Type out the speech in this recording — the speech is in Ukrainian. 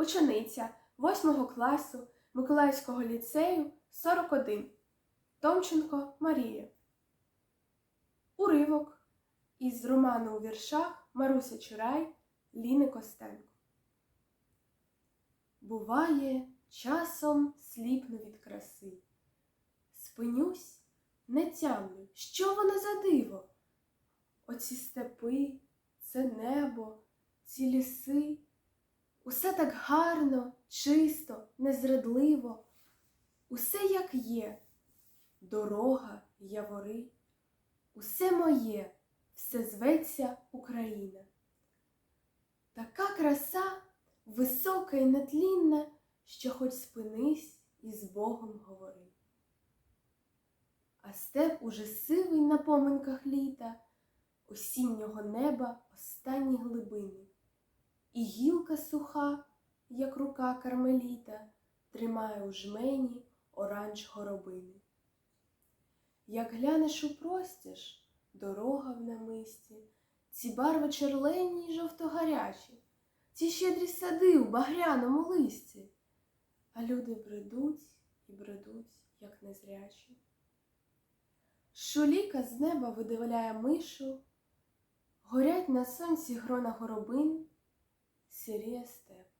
учениця 8 класу Миколаївського ліцею 41, Томченко Марія. Уривок із роману у віршах Маруся Чурай Ліни Костенко. Буває, часом сліпну від краси. Спинюсь, не тямлю, що воно за диво? Оці степи, це небо, ці ліси, усе так гарно, чисто, незрадливо, усе як є, дорога, явори, усе моє, все зветься Україна. Така краса висока і нетлінна, що хоч спинись і з Богом говори. А степ уже сивий на поминках літа, осіннього неба останні глибини, і гілка суха, як рука кармеліта, тримає у жмені оранж горобини. Як глянеш у простіж, дорога в намисті, ці барви черлені й жовто-гарячі, ці щедрі сади у багряному листі, а люди бредуть і бредуть, як незрячі. Шуліка з неба видивляє мишу, горять на сонці грона горобин, сіріє степ.